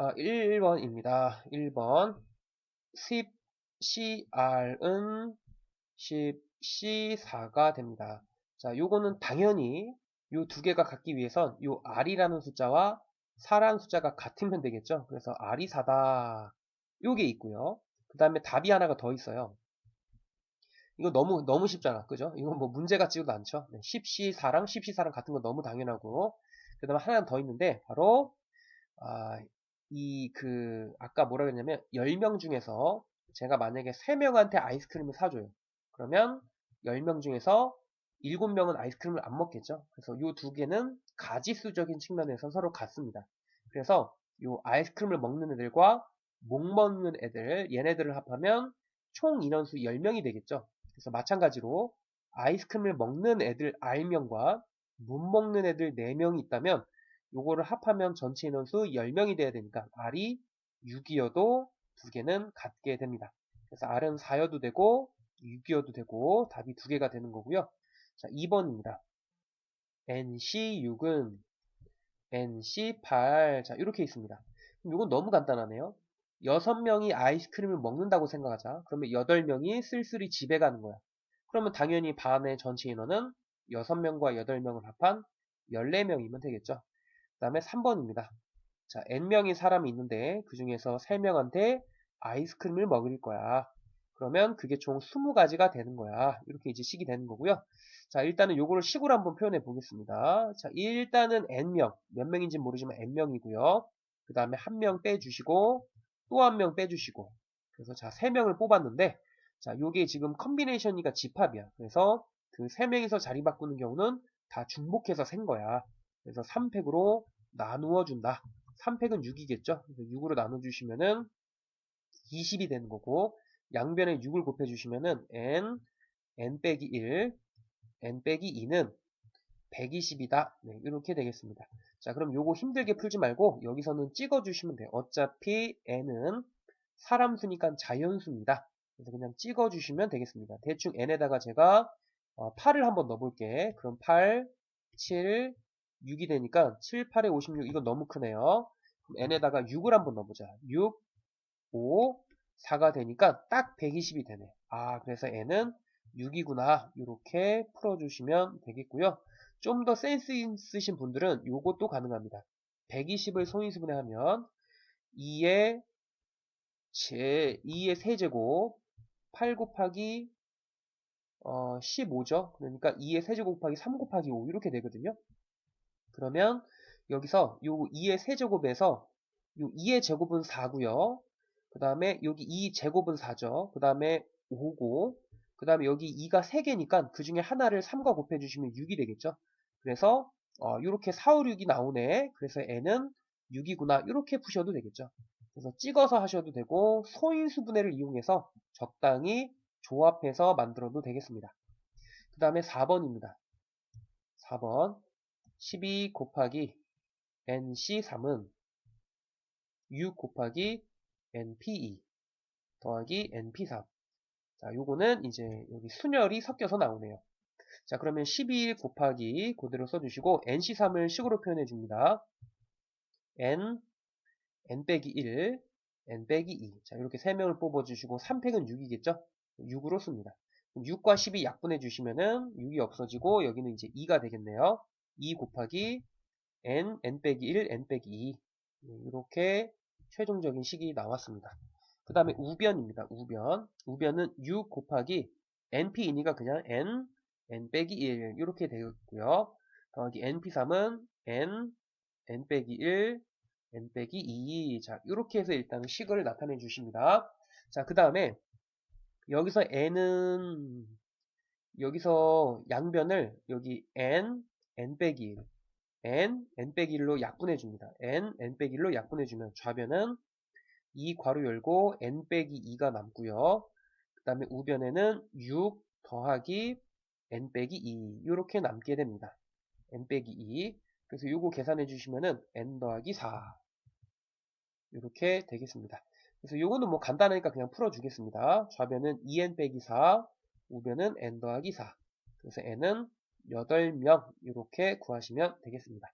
아, 1번입니다. 1번 10CR은 10C4가 됩니다. 자, 요거는 당연히 요 두 개가 같기 위해선 요 R이라는 숫자와 4라는 숫자가 같으면 되겠죠. 그래서 R이 4다. 요게 있고요. 그 다음에 답이 하나가 더 있어요. 이거 너무 너무 쉽잖아. 그죠? 이건 뭐 문제 같지도 않죠. 네, 10C4랑 10C4랑 같은 건 너무 당연하고 그 다음에 하나 더 있는데 바로 아, 이 그 아까 뭐라 그랬냐면 10명 중에서 제가 만약에 3명한테 아이스크림을 사줘요. 그러면 10명 중에서 7명은 아이스크림을 안 먹겠죠. 그래서 이 두 개는 가지수적인 측면에서 서로 같습니다. 그래서 이 아이스크림을 먹는 애들과 못 먹는 애들, 얘네들을 합하면 총 인원수 10명이 되겠죠. 그래서 마찬가지로 아이스크림을 먹는 애들 R명과 못 먹는 애들 4명이 있다면 요거를 합하면 전체 인원수 10명이 돼야 되니까 R이 6이어도 두 개는 같게 됩니다. 그래서 R은 4여도 되고 6이어도 되고 답이 두 개가 되는 거고요. 자, 2번입니다. NC6은 NC8 자 이렇게 있습니다. 그럼 이건 너무 간단하네요. 6명이 아이스크림을 먹는다고 생각하자. 그러면 8명이 쓸쓸히 집에 가는 거야. 그러면 당연히 반의 전체 인원은 6명과 8명을 합한 14명이면 되겠죠. 그 다음에 3번입니다. 자, n명의 사람이 있는데 그 중에서 3명한테 아이스크림을 먹일 거야. 그러면 그게 총 20가지가 되는 거야. 이렇게 이제 식이 되는 거고요. 자, 일단은 요거를 식으로 한번 표현해 보겠습니다. 자, 일단은 n명, 몇 명인지 모르지만 n명이고요. 그 다음에 한 명 빼주시고 또 한 명 빼주시고 그래서 자, 3명을 뽑았는데 자, 요게 지금 컨비네이션이니까 집합이야. 그래서 그 3명이서 자리 바꾸는 경우는 다 중복해서 센 거야. 그래서 3팩으로 나누어 준다. 3팩은 6이겠죠. 그래서 6으로 나눠 주시면은 20이 되는 거고 양변에 6을 곱해 주시면은 n, n 빼기 1, n 빼기 2는 120이다. 네, 이렇게 되겠습니다. 자, 그럼 요거 힘들게 풀지 말고 여기서는 찍어 주시면 돼요. 어차피 n은 사람 수니까 자연수입니다. 그래서 그냥 찍어 주시면 되겠습니다. 대충 n에다가 제가 8을 어, 한번 넣어 볼게. 그럼 8, 7, 6이 되니까 7, 8에 56 이건 너무 크네요. n에다가 6을 한번 넣어보자. 6, 5, 4가 되니까 딱 120이 되네. 아 그래서 n은 6이구나 이렇게 풀어주시면 되겠고요. 좀 더 센스 있으신 분들은 이것도 가능합니다. 120을 소인수분해 하면 2의 제 2의 세제곱 8 곱하기 어, 15죠. 그러니까 2의 세제곱 곱하기 3 곱하기 5 이렇게 되거든요. 그러면 여기서 요 2의 세제곱에서 요 2의 제곱은 4고요. 그 다음에 여기 2 제곱은 4죠. 그 다음에 5고 그 다음에 여기 2가 3개니까 그 중에 하나를 3과 곱해주시면 6이 되겠죠. 그래서 어, 이렇게 4, 5, 6이 나오네. 그래서 n은 6이구나. 이렇게 푸셔도 되겠죠. 그래서 찍어서 하셔도 되고 소인수 분해를 이용해서 적당히 조합해서 만들어도 되겠습니다. 그 다음에 4번입니다. 4번 12 곱하기 NC3은 6 곱하기 NP2 더하기 NP3 자, 요거는 이제 여기 순열이 섞여서 나오네요. 자, 그러면 12 곱하기 그대로 써주시고 NC3을 식으로 표현해 줍니다. N, N 빼기 1, N 빼기 2. 자, 이렇게 3명을 뽑아주시고 3팩은 6이겠죠? 6으로 씁니다. 6과 10이 약분해 주시면은 6이 없어지고 여기는 이제 2가 되겠네요. 2 곱하기 n, n 빼기 1, n 빼기 2 이렇게 최종적인 식이 나왔습니다. 그 다음에 우변입니다. 우변. 우변은 6 곱하기 np2니까 그냥 n, n 빼기 1 이렇게 되겠고요. 더하기 np3은 n, n 빼기 1, n 빼기 2 자, 이렇게 해서 일단 식을 나타내 주십니다. 자, 그 다음에 여기서 n은 여기서 양변을 여기 n, n 빼기 1, n, n 빼기 1로 약분해 줍니다. n, n 빼기 1로 약분해 주면 좌변은 2 괄호 열고 n 빼기 2가 남고요. 그 다음에 우변에는 6 더하기 n 빼기 2 이렇게 남게 됩니다. n 빼기 2 그래서 이거 계산해 주시면은 n 더하기 4 이렇게 되겠습니다. 그래서 요거는 뭐 간단하니까 그냥 풀어주겠습니다. 좌변은 2n 빼기 4, 우변은 n 더하기 4. 그래서 n은 8명 이렇게 구하시면 되겠습니다.